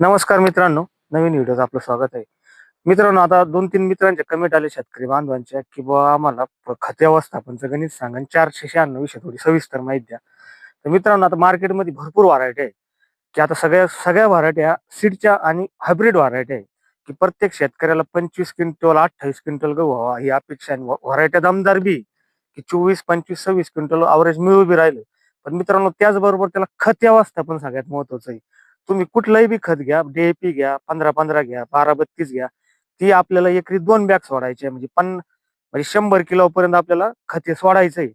नमस्कार मित्रांनो नवीन व्हिडिओत आपलं स्वागत आहे. मित्रांनो आता दोन तीन मित्रांचे कमेंट आले शेतकरी बांधवांच्या की बुवा आम्हाला खते व्यवस्थापनचं गणित सांगा चारशे शहाण्णव विषय थोडी सविस्तर माहिती द्या. तर मित्रांनो आता मार्केटमध्ये भरपूर व्हरायटी आहे. की आता सगळ्या सगळ्या व्हरायट्या सीडच्या आणि हायब्रिड व्हरायटी आहे. की प्रत्येक शेतकऱ्याला पंचवीस क्विंटल अठ्ठावीस क्विंटल गहू व्हावा ही अपेक्षा आहे. व्हरायटी दमदार बी की चोवीस पंचवीस सव्वीस क्विंटल अवरेज मिळू बी राहिलं. पण मित्रांनो त्याचबरोबर त्याला खत व्यवस्थापन सगळ्यात महत्वाचं आहे. तुम्ही कुठलंही बी खत घ्या डीएपी घ्या पंधरा पंधरा घ्या बारा बत्तीस घ्या ती आपल्याला एकरी दोन बॅग सोडायची आहे. म्हणजे पन म्हणजे शंभर किलो पर्यंत आपल्याला खते सोडायचंय.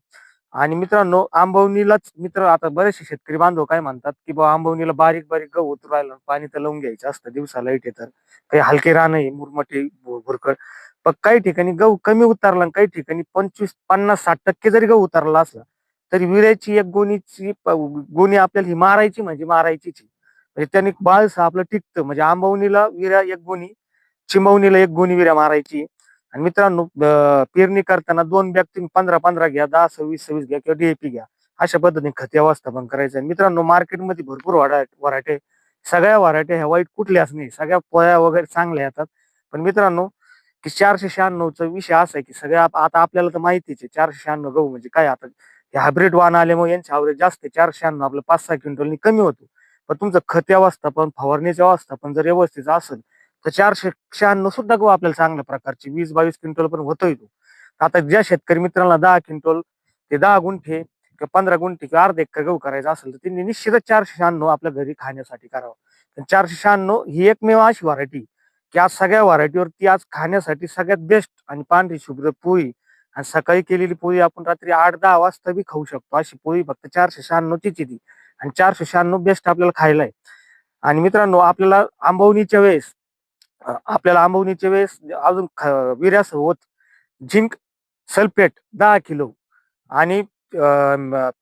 आणि मित्रांनो आंबवणीलाच मित्र आता बरेचसे शेतकरी बांधव काय म्हणतात की बा आंबवणीला बारीक बारीक गहू उतरायला पाणी तर लावून घ्यायचं असतं दिवसाला इथे तर. काही हलके रान मुरमटे भुरकड पण काही ठिकाणी गहू कमी उतरला आणि काही ठिकाणी पंचवीस पन्नास साठ टक्के जरी गहू उतरला असला तरी विऱ्याची एक गोणीची गोणी आपल्याला ही मारायची म्हणजे मारायचीच आहे. म्हणजे त्यांनी बाळस आपलं टिकतं. म्हणजे आंबवणीला विऱ्या एक गोणी चिंबवणीला एक गोणी विऱ्या मारायची. आणि मित्रांनो पेरणी करताना दोन बॅग तुम्ही पंधरा पंधरा घ्या दहा सव्वीस सव्वीस घ्या किंवा डीएपी घ्या. अशा पद्धतीने खत व्यवस्थापन करायचं. मित्रांनो मार्केटमध्ये भरपूर व्हरायटी वराटे सगळ्या व्हरायटी ह्या वाईट कुठल्याच नाही. सगळ्या पोळ्या वगैरे चांगल्या येतात. पण मित्रांनो की चारशे शहाण्णवचा विषय असा आहे की सगळ्या आता आपल्याला तर माहितीच आहे चारशे शहाण्णव गहू म्हणजे काय? आता हे हायब्रिड वाहन आल्यामुळे यांचे आवरेज जास्त आहे. चारशे शहाण्णव आपलं पाच सहा क्विंटलनी कमी होतो. पण तुमचं खत व्यवस्थापन फवारणीचं व्यवस्थापन जर व्यवस्थित असेल तर चारशे शहाण्णव सुद्धा गहू आपल्याला चांगल्या प्रकारची वीस बावीस क्विंटल पण होतोय तो. आता ज्या शेतकरी मित्रांना दहा क्विंटल ते दहा गुंठे किंवा पंधरा गुंठे किंवा अर्धा एकर गहू करायचा असेल तर त्यांनी निश्चितच चारशे शहाण्णव आपल्या घरी खाण्यासाठी करावं. पण चारशे शहाण्णव ही एकमेव अशी व्हरायटी की आज सगळ्या व्हरायटीवरती आज खाण्यासाठी सगळ्यात बेस्ट आणि पांढरी शुभ्र पोळी आणि सकाळी केलेली पोळी आपण रात्री आठ दहा वाजता बी खाऊ शकतो. अशी पोळी फक्त चारशे शहाण्णवचीच ती. आणि चारशे शहाण्णव बेस्ट आपल्याला खायला आहे. आणि मित्रांनो आपल्याला आंबवणीच्या वेळेस आपल्याला आंबवणीच्या वेळेस अजून ख- विर्यासोबत झिंक सल्फेट दहा किलो आणि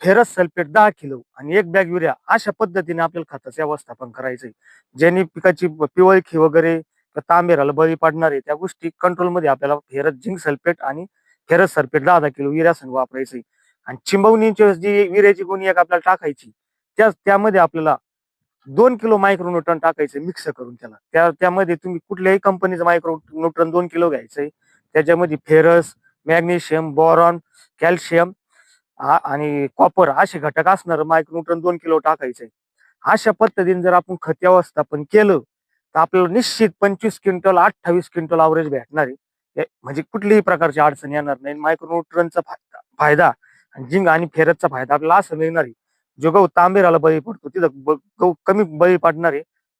फेरस सल्फेट दहा किलो आणि एक बॅग युरिया अशा पद्धतीने आपल्याला खताचं व्यवस्थापन करायचंय. ज्यांनी पिकाची पिवळखी वगैरे तांबेराला बळी पाडणारे त्या गोष्टी कंट्रोलमध्ये आपल्याला फेरस झिंक सल्फेट आणि फेरस सल्फेट दहा दहा किलो युरिया संघ वापरायचंय. आणि चिंबवणीची जी विर्याची गुणी एक आपल्याला टाकायची त्या त्यामध्ये आपल्याला दोन किलो मायक्रोन्यूट्रन टाकायचं मिक्स करून त्याला. त्या त्यामध्ये तुम्ही कुठल्याही कंपनीचं मायक्रो न्यूट्रॉन दोन किलो घ्यायचंय. त्याच्यामध्ये फेरस मॅग्नेशियम बोरॉन कॅल्शियम आणि कॉपर असे घटक असणार मायक्रोन्यूट्रन दोन किलो टाकायचंय. अशा पद्धतीने जर आपण खत व्यवस्थापन केलं तर आपल्याला निश्चित पंचवीस क्विंटल अठ्ठावीस क्विंटल अवरेज भेटणार आहे. म्हणजे कुठलीही प्रकारची अडचण येणार नाही. मायक्रोन्यूट्रनचा फायदा फायदा आणि आणि फेरसचा फायदा आपल्याला असं मिळणार आहे. जो गहू तांबेराला बळी पडतो तिथं ब- गहू कमी बळी पडणार आहे